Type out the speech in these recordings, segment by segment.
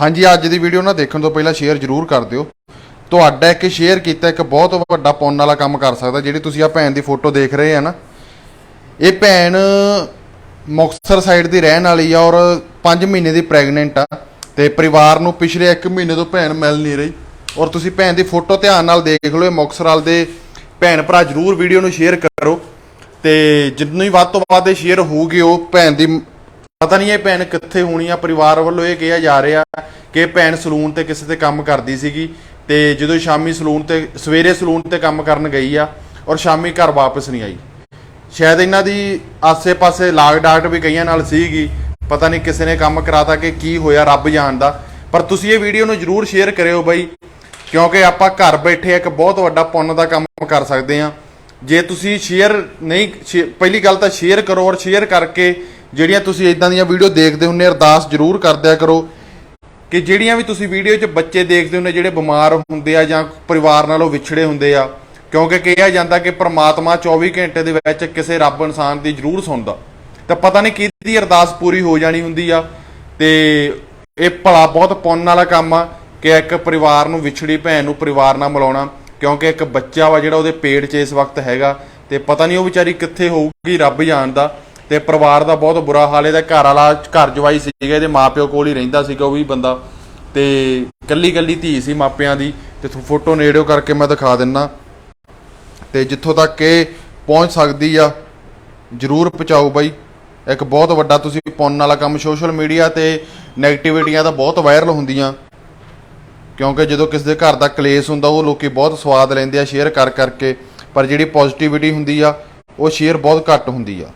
ਹਾਂਜੀ, ਅੱਜ ਦੀ ਵੀਡੀਓ ਨਾ ਦੇਖਣ ਤੋਂ ਪਹਿਲਾਂ ਸ਼ੇਅਰ ਜ਼ਰੂਰ ਕਰ ਦਿਓ। ਤੁਹਾਡਾ ਇੱਕ ਸ਼ੇਅਰ ਕੀਤਾ, ਇੱਕ ਬਹੁਤ ਵੱਡਾ ਪੁੰਨ ਵਾਲਾ ਕੰਮ ਕਰ ਸਕਦਾ, ਜਿਹੜੀ ਤੁਸੀਂ ਆ ਭੈਣ ਦੀ ਫੋਟੋ ਦੇਖ ਰਹੇ ਆ ਨਾ। ਇਹ ਭੈਣ ਮੁਕਤਸਰ ਸਾਈਡ ਦੀ ਰਹਿਣ ਵਾਲੀ ਆ ਔਰ 5 ਮਹੀਨੇ ਦੀ ਪ੍ਰੈਗਨੈਂਟ ਆ ਤੇ ਪਰਿਵਾਰ ਨੂੰ ਪਿਛਲੇ 1 ਮਹੀਨੇ ਤੋਂ ਭੈਣ ਮਿਲ ਨਹੀਂ ਰਹੀ। ਔਰ ਤੁਸੀਂ ਭੈਣ ਦੀ ਫੋਟੋ ਧਿਆਨ ਨਾਲ ਦੇਖ ਲਓ, ਇਹ ਮੁਕਤਸਰ ਵਾਲ ਦੇ ਭੈਣ ਭਰਾ ਜਰੂਰ ਵੀਡੀਓ ਨੂੰ ਸ਼ੇਅਰ ਕਰੋ। ਤੇ ਜਿੰਨੀ ਵੱਧ ਤੋਂ ਵੱਧ ਸ਼ੇਅਰ ਹੋਊਗੀ, ਉਹ ਭੈਣ ਦੀ ਪਤਾ ਨਹੀਂ ਇਹ ਭੈਣ ਕਿੱਥੇ ਹੋਣੀ ਆ, ਪਰਿਵਾਰ ਵੱਲੋਂ ਇਹ ਕਿਹਾ ਜਾ ਰਿਹਾ ਕਿ ਭੈਣ ਸਲੂਨ ਤੇ ਕਿਸੇ ਤੇ ਕੰਮ ਕਰਦੀ ਸੀਗੀ ਤੇ ਜਦੋਂ ਸ਼ਾਮੀ ਸਲੂਨ ਤੇ, ਸਵੇਰੇ ਸਲੂਨ ਤੇ ਕੰਮ ਕਰਨ ਗਈ ਆ ਔਰ ਸ਼ਾਮੀ ਘਰ ਵਾਪਸ ਨਹੀਂ ਆਈ। ਸ਼ਾਇਦ ਇਹਨਾਂ ਦੀ ਆਸੇ-ਪਾਸੇ ਲਾਗ ਡਾਟ ਵੀ ਕਈਆਂ ਨਾਲ ਸੀਗੀ, ਪਤਾ ਨਹੀਂ ਕਿਸੇ ਨੇ ਕੰਮ ਕਰਾਤਾ ਕਿ ਕੀ ਹੋਇਆ ਰੱਬ ਜਾਣਦਾ। ਪਰ ਤੁਸੀਂ ਇਹ ਵੀਡੀਓ ਨੂੰ ਜਰੂਰ ਸ਼ੇਅਰ ਕਰਿਓ ਬਾਈ, ਕਿਉਂਕਿ ਆਪਾਂ ਘਰ ਬੈਠੇ ਇੱਕ ਬਹੁਤ ਵੱਡਾ ਪੁੰਨ ਦਾ ਕੰਮ ਕਰ ਸਕਦੇ ਆ ਜੇ ਤੁਸੀਂ ਸ਼ੇਅਰ ਨਹੀਂ, ਸ਼ੇ- ਪਹਿਲੀ ਗੱਲ ਤਾਂ ਸ਼ੇਅਰ ਕਰੋ ਔਰ ਸ਼ੇਅਰ ਕਰਕੇ ਜਿਹੜੀਆਂ ਤੁਸੀਂ ਇਦਾਂ ਦੀਆਂ ਵੀਡੀਓ ਦੇਖਦੇ ਹੁੰਨੇ ਅਰਦਾਸ ਜਰੂਰ ਕਰਦਿਆ ਕਰੋ ਕਿ ਜਿਹੜੀਆਂ ਵੀ ਤੁਸੀਂ ਵੀਡੀਓ 'ਚ ਬੱਚੇ ਦੇਖਦੇ ਹੁੰਦੇ ਜਿਹੜੇ ਬਿਮਾਰ ਹੁੰਦੇ ਆ ਜਾਂ ਪਰਿਵਾਰ ਨਾਲੋਂ ਵਿਛੜੇ ਹੁੰਦੇ ਆ, ਕਿਉਂਕਿ ਕਿਹਾ ਜਾਂਦਾ ਕਿ ਪ੍ਰਮਾਤਮਾ 24 ਘੰਟੇ ਦੇ ਵਿੱਚ ਕਿਸੇ ਰੱਬ ਇਨਸਾਨ ਦੀ ਜ਼ਰੂਰ ਸੁਣਦਾ। ਤਾਂ ਪਤਾ ਨਹੀਂ ਕਿਹਦੀ ਅਰਦਾਸ ਪੂਰੀ ਹੋ ਜਾਣੀ ਹੁੰਦੀ ਆ, ਤੇ ਇਹ ਭਲਾ ਬਹੁਤ ਪੁੰਨ ਵਾਲਾ ਕੰਮ ਆ ਕਿ ਇੱਕ ਪਰਿਵਾਰ ਨੂੰ ਵਿਛੜੀ ਭੈਣ ਨੂੰ ਪਰਿਵਾਰ ਨਾਲ ਮਿਲਾਉਣਾ, ਕਿਉਂਕਿ ਇੱਕ ਬੱਚਾ ਵਾ ਜਿਹੜਾ ਉਹਦੇ ਪੇਟ 'ਚ ਇਸ ਵਕਤ ਹੈਗਾ, ਤੇ ਪਤਾ ਨਹੀਂ ਉਹ ਵਿਚਾਰੀ ਕਿੱਥੇ ਹੋਊਗੀ ਰੱਬ ਜਾਣਦਾ। ਤੇ ਪਰਿਵਾਰ ਦਾ ਬਹੁਤ ਬੁਰਾ ਹਾਲ ਇਹਦਾ ਘਰ ਵਾਲਾ ਘਰ ਜਵਾਈ ਸੀਗਾ, ਇਹਦੇ ਮਾਪਿਓ ਕੋਲ ਹੀ ਰਹਿੰਦਾ ਸੀਗਾ ਉਹ ਵੀ ਬੰਦਾ। ਤੇ ਕੱਲੀ ਕੱਲੀ ਧੀ ਸੀ ਮਾਪਿਆਂ ਦੀ। ਤੇ ਫੋਟੋ ਨੇੜਿਓ ਕਰਕੇ ਮੈਂ ਦਿਖਾ ਦਿੰਨਾ। ਤੇ ਜਿੱਥੋਂ ਤੱਕ ਇਹ ਪਹੁੰਚ ਸਕਦੀ ਆ, ਜਰੂਰ ਪਹੁੰਚਾਓ ਬਾਈ। ਇੱਕ ਬਹੁਤ ਵੱਡਾ ਤੁਸੀਂ ਪੁੰਨ ਵਾਲਾ ਕੰਮ ਸੋਸ਼ਲ ਮੀਡੀਆ ਤੇ ਨੈਗੇਟਿਵਿਟੀਆਂ ਤਾਂ ਬਹੁਤ ਵਾਇਰਲ ਹੁੰਦੀਆਂ। ਕਿਉਂਕਿ ਜਦੋਂ ਕਿਸੇ ਦੇ ਘਰ ਦਾ ਕਲੇਸ਼ ਹੁੰਦਾ, ਉਹ ਲੋਕੀ ਬਹੁਤ ਸਵਾਦ ਲੈਂਦੇ ਆ ਸ਼ੇਅਰ ਕਰ ਕਰਕੇ। ਪਰ ਜਿਹੜੀ ਪੋਜ਼ਿਟਿਵਿਟੀ ਹੁੰਦੀ ਆ, ਉਹ ਸ਼ੇਅਰ ਬਹੁਤ ਘੱਟ ਹੁੰਦੀ ਆ।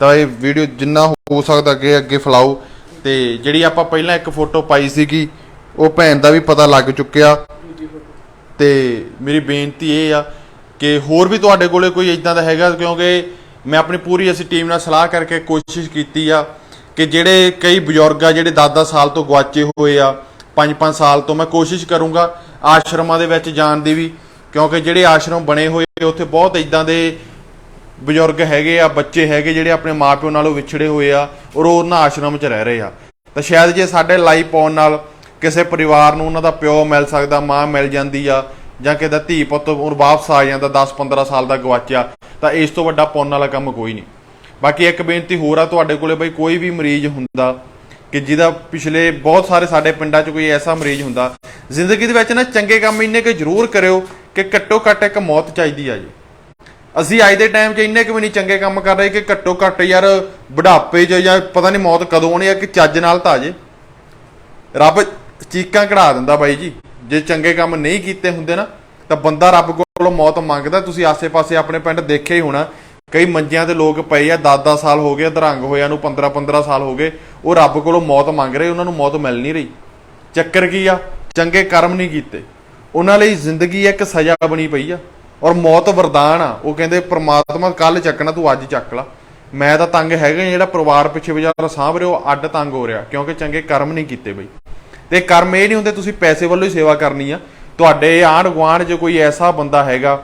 ਤਾਂ ਇਹ ਵੀਡੀਓ ਜਿੰਨਾ ਹੋ ਸਕਦਾ ਅੱਗੇ ਅੱਗੇ ਫਲਾਓ। ਤੇ ਜਿਹੜੀ ਆਪਾਂ ਪਹਿਲਾਂ ਇੱਕ ਫੋਟੋ ਪਾਈ ਸੀਗੀ, ਉਹ ਭੈਣ ਦਾ ਵੀ ਪਤਾ ਲੱਗ ਚੁੱਕਿਆ। ਤੇ ਮੇਰੀ ਬੇਨਤੀ ਇਹ ਆ ਕਿ ਹੋਰ ਵੀ ਤੁਹਾਡੇ ਕੋਲੇ ਕੋਈ ਇਦਾਂ ਦਾ ਹੈਗਾ, ਕਿਉਂਕਿ ਮੈਂ ਆਪਣੀ ਪੂਰੀ ਅਸੀਂ ਟੀਮ ਨਾਲ ਸਲਾਹ ਕਰਕੇ ਕੋਸ਼ਿਸ਼ ਕੀਤੀ ਆ ਕਿ ਜਿਹੜੇ ਕਈ ਬਜ਼ੁਰਗ ਆ, ਜਿਹੜੇ 10-10 ਸਾਲ ਤੋਂ ਗਵਾਚੇ ਹੋਏ ਆ 5-5 ਸਾਲ ਤੋਂ ਮੈਂ ਕੋਸ਼ਿਸ਼ ਕਰੂੰਗਾ ਆਸ਼ਰਮਾਂ ਦੇ ਵਿੱਚ ਜਾਣ ਦੀ ਵੀ, ਕਿਉਂਕਿ ਜਿਹੜੇ ਆਸ਼ਰਮ ਬਣੇ ਹੋਏ ਉੱਥੇ ਬਹੁਤ ਇਦਾਂ ਦੇ ਬਜ਼ੁਰਗ ਹੈਗੇ ਆ, ਬੱਚੇ ਹੈਗੇ ਜਿਹੜੇ ਆਪਣੇ ਮਾਪਿਓ ਨਾਲੋਂ ਵਿਛੜੇ ਹੋਏ ਆ ਔਰ ਉਹ ਉਹਨਾਂ ਆਸ਼ਰਮ 'ਚ ਰਹਿ ਰਹੇ ਆ। ਤਾਂ ਸ਼ਾਇਦ ਜੇ ਸਾਡੇ ਲਾਈਵ ਪਾਉਣ ਨਾਲ ਕਿਸੇ ਪਰਿਵਾਰ ਨੂੰ ਉਹਨਾਂ ਦਾ ਪਿਓ ਮਿਲ ਸਕਦਾ, ਮਾਂ ਮਿਲ ਜਾਂਦੀ ਆ ਜਾਂ ਕਿਸੇ ਦਾ ਧੀ ਪੁੱਤ ਉਹ ਵਾਪਸ ਆ ਜਾਂਦਾ 10-15 ਸਾਲ ਦਾ ਗਵਾਚਿਆ, ਤਾਂ ਇਸ ਤੋਂ ਵੱਡਾ ਪੁੰਨ ਵਾਲਾ ਕੰਮ ਕੋਈ ਨਹੀਂ। ਬਾਕੀ ਇੱਕ ਬੇਨਤੀ ਹੋਰ ਆ ਤੁਹਾਡੇ ਕੋਲੇ ਬਈ ਕੋਈ ਵੀ ਮਰੀਜ਼ ਹੁੰਦਾ ਕਿ ਜਿਹਦਾ ਪਿਛਲੇ ਬਹੁਤ ਸਾਰੇ ਸਾਡੇ ਪਿੰਡਾਂ 'ਚ ਕੋਈ ਐਸਾ ਮਰੀਜ਼ ਹੁੰਦਾ, ਜ਼ਿੰਦਗੀ ਦੇ ਵਿੱਚ ਨਾ ਚੰਗੇ ਕੰਮ ਇੰਨੇ ਕਿ ਜ਼ਰੂਰ ਕਰਿਓ ਕਿ ਘੱਟੋ ਘੱਟ ਇੱਕ ਮੌਤ ਚਾਹੀਦੀ ਆ ਜੀ। ਅਸੀਂ ਅੱਜ ਦੇ ਟਾਈਮ 'ਚ ਇੰਨੇ ਕੁ ਵੀ ਨਹੀਂ ਚੰਗੇ ਕੰਮ ਕਰ ਰਹੇ ਕਿ ਘੱਟੋ ਘੱਟ ਯਾਰ ਬੁਢਾਪੇ 'ਚ ਜਾਂ ਪਤਾ ਨਹੀਂ ਮੌਤ ਕਦੋਂ ਆਉਣੀ ਆ, ਕਿ ਚੱਜ ਨਾਲ ਤਾਂ ਜੇ। ਰੱਬ ਚੀਕਾਂ ਕਢਾ ਦਿੰਦਾ ਬਾਈ ਜੀ। ਜੇ ਚੰਗੇ ਕੰਮ ਨਹੀਂ ਕੀਤੇ ਹੁੰਦੇ ਨਾ, ਤਾਂ ਬੰਦਾ ਰੱਬ ਕੋਲੋਂ ਮੌਤ ਮੰਗਦਾ। ਤੁਸੀਂ ਆਸੇ-ਪਾਸੇ ਆਪਣੇ ਪਿੰਡ ਦੇਖਿਆ ਹੀ ਹੋਣਾ, ਕਈ ਮੰਜਿਆਂ ਤੇ ਲੋਕ ਪਏ ਆ 10-10 ਸਾਲ ਹੋ ਗਏ ਅਧਰੰਗ ਹੋਇਆਂ ਨੂੰ 15-15 ਸਾਲ ਹੋ ਗਏ, ਉਹ ਰੱਬ ਕੋਲੋਂ ਮੌਤ ਮੰਗ ਰਹੇ, ਉਹਨਾਂ ਨੂੰ ਮੌਤ ਮਿਲ ਨਹੀਂ ਰਹੀ। ਚੱਕਰ ਕੀ ਆ? ਚੰਗੇ ਕਰਮ ਨਹੀਂ ਕੀਤੇ। ਉਹਨਾਂ ਲਈ ਜ਼ਿੰਦਗੀ ਇੱਕ ਸਜ਼ਾ ਬਣੀ ਪਈ ਆ। ਔਰ ਮੌਤ ਵਰਦਾਨ ਆ। ਉਹ ਕਹਿੰਦੇ, ਪ੍ਰਮਾਤਮਾ ਕੱਲ ਚੱਕਣਾ, ਤੂੰ ਅੱਜ ਚੱਕ ਲਾ। ਮੈਂ ਤਾਂ ਤੰਗ ਹੈਗਾ ਜਿਹੜਾ ਪਰਿਵਾਰ ਪਿੱਛੇ ਵਿਚਾਰਾ ਸਾਂਭ ਰਿਹਾ, ਉਹ ਅੱਡ ਤੰਗ ਹੋ ਰਿਹਾ, ਕਿਉਂਕਿ ਚੰਗੇ ਕਰਮ ਨਹੀਂ ਕੀਤੇ ਬਈ। ਤੇ ਕਰਮ ਇਹ ਨਹੀਂ ਹੁੰਦੇ, ਤੁਸੀਂ ਪੈਸੇ ਵੱਲੋਂ ਹੀ ਸੇਵਾ ਕਰਨੀ ਆ। ਤੁਹਾਡੇ ਆਂਢ ਗੁਆਂਢ 'ਚ ਕੋਈ ਐਸਾ ਬੰਦਾ ਹੈਗਾ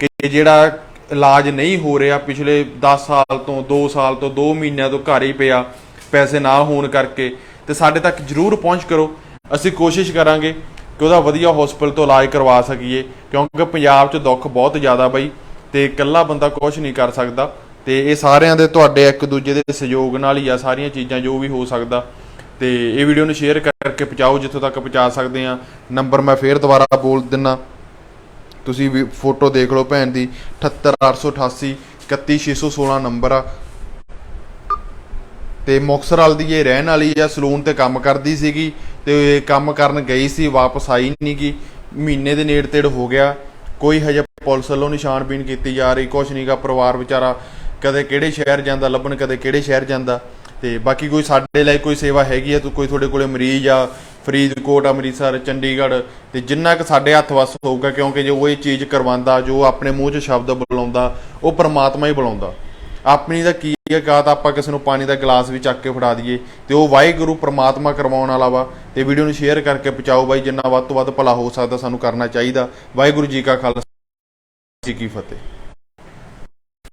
ਕਿ ਜਿਹੜਾ ਇਲਾਜ ਨਹੀਂ ਹੋ ਰਿਹਾ, ਪਿਛਲੇ 10 ਸਾਲ ਤੋਂ 2 ਸਾਲ ਤੋਂ 2 ਮਹੀਨਿਆਂ ਤੋਂ ਘਰ ਹੀ ਪਿਆ, ਪੈਸੇ ਨਾ ਹੋਣ ਕਰਕੇ। ਤੇ ਸਾਡੇ ਤੱਕ ਜਰੂਰ ਪਹੁੰਚ ਕਰੋ। ਅਸੀਂ ਕੋਸ਼ਿਸ਼ ਕਰਾਂਗੇ ਕਿ ਉਹਦਾ ਵਧੀਆ ਹਸਪੀਟਲ ਤੋਂ ਇਲਾਜ ਕਰਵਾ ਸਕੀਏ, ਕਿਉਂਕਿ ਪੰਜਾਬ 'ਚ ਦੁੱਖ ਬਹੁਤ ਜ਼ਿਆਦਾ ਬਈ, ਤੇ ਇਕੱਲਾ ਬੰਦਾ ਕੁਝ ਨਹੀਂ ਕਰ ਸਕਦਾ, ਤੇ ਇਹ ਸਾਰਿਆਂ ਦੇ ਤੁਹਾਡੇ ਇੱਕ ਦੂਜੇ ਦੇ ਸਹਿਯੋਗ ਨਾਲ ਹੀ ਆ, ਸਾਰੀਆਂ ਚੀਜ਼ਾਂ ਜੋ ਵੀ ਹੋ ਸਕਦਾ। ਤੇ ਇਹ ਵੀਡੀਓ ਨੂੰ ਸ਼ੇਅਰ ਕਰਕੇ ਪਹੁੰਚਾਓ, ਜਿੱਥੋਂ ਤੱਕ ਪਹੁੰਚਾ ਸਕਦੇ ਆ ਨੰਬਰ ਮੈਂ ਫੇਰ ਦੁਬਾਰਾ ਬੋਲ ਦਿੰਨਾ। ਤੁਸੀਂ ਵੀ ਫੋਟੋ ਦੇਖ ਲਓ ਭੈਣ ਦੀ। 78888 31616 ਨੰਬਰ ਆ। ਤੇ ਮੁਕਤਸਰ ਵਾਲ ਦੀ ਇਹ ਰਹਿਣ ਵਾਲੀ ਆ ਸਲੂਨ ਤੇ ਕੰਮ ਕਰਦੀ ਸੀਗੀ। ਤੇ ਕੰਮ ਕਰਨ ਗਈ ਸੀ, ਵਾਪਸ ਆਈ ਨਹੀਂ ਗੀ। ਮਹੀਨੇ ਦੇ ਨੇੜ ਤੇੜ ਹੋ ਗਿਆ। ਕੋਈ ਹਜੇ ਪੁਲਿਸ ਵੱਲੋਂ ਨਿਸ਼ਾਨਬੀਨ ਕੀਤੀ ਜਾ ਰਹੀ, ਕੁਛ ਨਹੀਂਗਾ ਪਰਿਵਾਰ ਵਿਚਾਰਾ ਕਦੇ ਕਿਹੜੇ ਸ਼ਹਿਰ ਜਾਂਦਾ, ਲੱਭਣ ਕਦੇ ਕਿਹੜੇ ਸ਼ਹਿਰ ਜਾਂਦਾ। ਤੇ ਬਾਕੀ ਕੋਈ ਸਾਡੇ ਲਈ ਕੋਈ ਸੇਵਾ ਹੈਗੀ ਆ, ਤੂੰ ਕੋਈ ਤੁਹਾਡੇ ਕੋਲੇ ਮਰੀਜ਼ ਆ, ਫਰੀਦਕੋਟ, ਅੰਮ੍ਰਿਤਸਰ, ਚੰਡੀਗੜ੍ਹ ਤੇ ਜਿੰਨਾ ਕਿ ਸਾਡੇ ਹੱਥ ਵੱਸ ਹੋਊਗਾ, ਕਿਉਂਕਿ ਜੋ ਉਹ ਇਹ ਚੀਜ਼ ਕਰਵਾਉਂਦਾ, ਜੋ ਆਪਣੇ ਮੂੰਹ 'ਚ ਸ਼ਬਦ ਬੁਲਾਉਂਦਾ, ਉਹ ਪਰਮਾਤਮਾ ਹੀ ਬੁਲਾਉਂਦਾ। ਆਪਣੀ ਦਾ ਕੀ ਹੈ ਕਾ ਤਾਂ ਆਪਾਂ ਕਿਸੇ ਨੂੰ ਪਾਣੀ ਦਾ ਗਲਾਸ ਵੀ ਚੱਕ ਕੇ ਫੜਾ ਦਈਏ, ਤੇ ਉਹ ਵਾਹਿਗੁਰੂ ਪ੍ਰਮਾਤਮਾ ਕਰਵਾਉਣ ਵਾਲਾ ਵਾ, ਤੇ ਵੀਡੀਓ ਨੂੰ ਸ਼ੇਅਰ ਕਰਕੇ ਪਹੁੰਚਾਓ ਬਾਈ, ਜਿੰਨਾ ਵੱਧ ਤੋਂ ਵੱਧ ਭਲਾ ਹੋ ਸਕਦਾ ਸਾਨੂੰ ਕਰਨਾ ਚਾਹੀਦਾ। ਵਾਹਿਗੁਰੂ ਜੀ ਕਾ ਖਾਲਸਾ ਜੀ ਕੀ ਫਤਿਹ।